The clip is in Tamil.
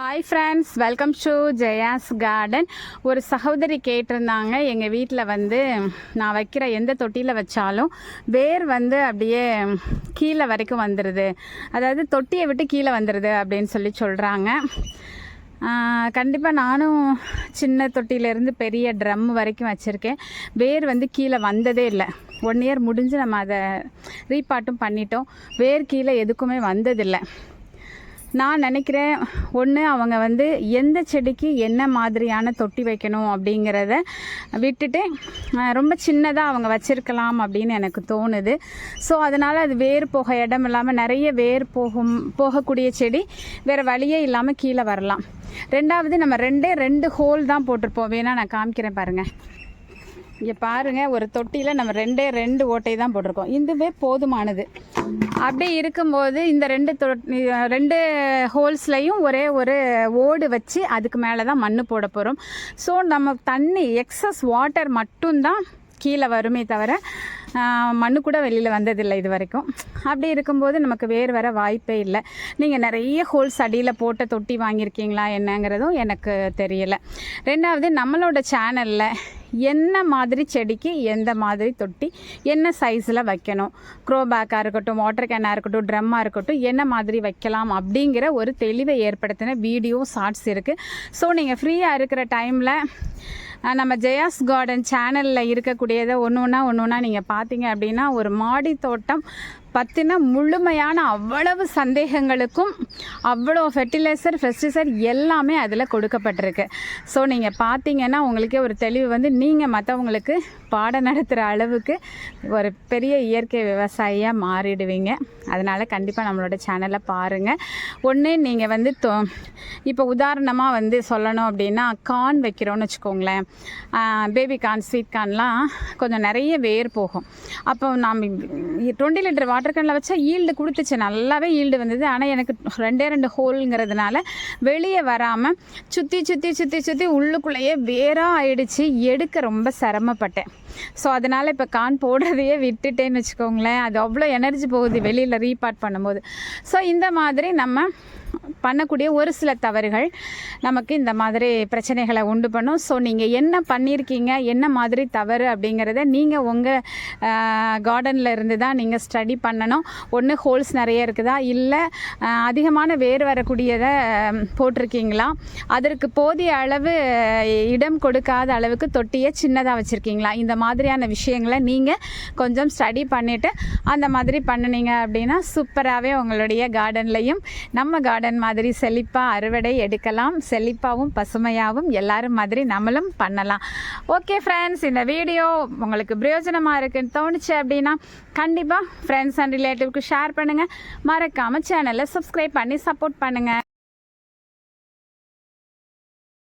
Hi friends welcome to Jaya's garden ஒரு சகோதரி கேட்டிருந்தாங்க. எங்கள் வீட்டில் வந்து நான் வைக்கிற எந்த தொட்டியில் வச்சாலும் வேர் வந்து அப்படியே கீழே வரைக்கும் வந்துடுது அதாவது தொட்டியை விட்டு கீழே வந்துடுது அப்படின்னு சொல்லி சொல்கிறாங்க கண்டிப்பாக நானும் சின்ன தொட்டியிலேருந்து பெரிய ட்ரம் வரைக்கும் வச்சுருக்கேன். வேர் வந்து கீழே வந்ததே இல்லை. ஒன் இயர் முடிஞ்சு நம்ம அதை ரீபாட்டும் பண்ணிட்டோம். வேர் கீழே எதுக்குமே வந்ததில்லை. நான் நினைக்கிறேன் ஒன்று அவங்க வந்து எந்த செடிக்கு என்ன மாதிரியான தொட்டி வைக்கணும் அப்படிங்கிறத விட்டுட்டு ரொம்ப சின்னதாக அவங்க வச்சுருக்கலாம் அப்படின்னு எனக்கு தோணுது. ஸோ அதனால் அது வேர் போக இடம் இல்லாமல் நிறைய வேர் போகும் போகக்கூடிய செடி வேறு வழியே இல்லாமல் கீழே வரலாம். ரெண்டாவது நம்ம ரெண்டே ரெண்டு ஹோல் தான் போட்டிருப்போம். வேணா நான் காமிக்கிறேன் பாருங்கள் இங்கே பாருங்கள் ஒரு தொட்டியில் நம்ம ரெண்டே ரெண்டு ஓட்டை தான் போட்டிருக்கோம். இதுவே போதுமானது. அப்படி இருக்கும்போது இந்த ரெண்டு தொ ரெண்டு ஹோல்ஸ்லையும் ஒரே ஒரு ஓடு வச்சு அதுக்கு மேலே தான் மண் போட போகிறோம் ஸோ நம்ம தண்ணி எக்ஸஸ் வாட்டர் மட்டும்தான் கீழே வருமே தவிர மண்ணு கூட வெளியில் வந்ததில்லை இது வரைக்கும் அப்படி இருக்கும்போது நமக்கு வேறு வர வாய்ப்பே இல்லை. நீங்கள் நிறைய ஹோல்ஸ் அடியில் போட்ட தொட்டி வாங்கியிருக்கீங்களா என்னங்கிறதும் எனக்கு தெரியலை. ரெண்டாவது நம்மளோட சேனலில் என்ன மாதிரி செடிக்கு எந்த மாதிரி தொட்டி என்ன சைஸில் வைக்கணும்? க்ரோபேக்காக இருக்கட்டும் வாட்டர் கேனாக இருக்கட்டும் ட்ரம்மாக இருக்கட்டும் என்ன மாதிரி வைக்கலாம் அப்படிங்கிற ஒரு தெளிவை ஏற்படுத்தின வீடியோ ஷார்ட்ஸ் இருக்குது ஸோ நீங்கள் ஃப்ரீயாக இருக்கிற டைமில் நம்ம ஜெயாஸ் கார்டன் சேனலில் இருக்கக்கூடியதை ஒன்று ஒன்றா ஒன்று ஒன்றா நீங்கள் பார்த்தீங்க அப்படின்னா ஒரு மாடி தோட்டம் பற்றின முழுமையான அவ்வளவு சந்தேகங்களுக்கும் அவ்வளோ ஃபெர்டிலைசர் ஃபெஸ்டிசைட் எல்லாமே அதில் கொடுக்கப்பட்டிருக்கு. ஸோ நீங்கள் பார்த்தீங்கன்னா உங்களுக்கே ஒரு தெளிவு வந்து நீங்கள் மற்றவங்களுக்கு பாடம் நடத்துகிற அளவுக்கு ஒரு பெரிய இயற்கை விவசாயியாக மாறிடுவீங்க. அதனால் கண்டிப்பாக நம்மளோட சேனலை பாருங்கள் ஒன்று நீங்கள் வந்து தொ இப்போ உதாரணமாக வந்து சொல்லணும் அப்படின்னா கார்ன் வைக்கிறோன்னு வச்சுக்கோங்களேன். பேபி கார்ன் ஸ்வீட் கார்ன்லாம் கொஞ்சம் நிறைய வேர் போகும். அப்போ நாம் டுவெண்ட்டி லிட்டர் வாட்டர் கேனில் வச்சா ஈல்டு கொடுத்துச்சு. நல்லாவே ஈல்டு வந்தது. ஆனால் எனக்கு ரெண்டே ரெண்டு ஹோலுங்கிறதுனால வெளியே வராமல் சுற்றி சுற்றி சுற்றி சுற்றி உள்ளுக்குள்ளேயே வேராக ஆயிடுச்சு. எடுக்க ரொம்ப சிரமப்பட்டேன். ஸோ அதனால் இப்போ கான் போடுறதையே விட்டுட்டேன்னு வச்சுக்கோங்களேன். அது அவ்வளோ எனர்ஜி போகுது. வெளியில் ரீபார்ட் பண்ணும்போது. ஸோ இந்த மாதிரி நம்ம பண்ணக்கூடிய ஒரு சில தவறுகள் நமக்கு இந்த மாதிரி பிரச்சனைகளை உண்டு பண்ணும். ஸோ நீங்கள் என்ன பண்ணியிருக்கீங்க என்ன மாதிரி தவறு அப்படிங்கிறத நீங்கள் உங்கள் கார்டனில் இருந்து தான் நீங்கள் ஸ்டடி பண்ணணும். ஒன்று ஹோல்ஸ் நிறைய இருக்குதா? இல்லை அதிகமான வேர் வரக்கூடியதை போட்டிருக்கீங்களா? அதற்கு போதிய அளவு இடம் கொடுக்காத அளவுக்கு தொட்டியை சின்னதாக வச்சுருக்கீங்களா? இந்த மாதிரியான விஷயங்களை நீங்கள் கொஞ்சம் ஸ்டடி பண்ணிவிட்டு அந்த மாதிரி பண்ணினீங்க அப்படின்னா சூப்பராகவே உங்களுடைய கார்டன்லையும் நம்ம கார்டன் மாதிரி செழிப்பாக அறுவடை எடுக்கலாம். செழிப்பாகவும் பசுமையாகவும் எல்லாரும் மாதிரி நம்மளும் பண்ணலாம். ஓகே ஃப்ரெண்ட்ஸ் இந்த வீடியோ உங்களுக்கு பிரயோஜனமாக இருக்குன்னு தோணுச்சு அப்படின்னா கண்டிப்பாக ஃப்ரெண்ட்ஸ் அண்ட் ரிலேட்டிவ்க்கு ஷேர் பண்ணுங்கள் மறக்காமல் சேனலை சப்ஸ்கிரைப் பண்ணி சப்போர்ட் பண்ணுங்கள்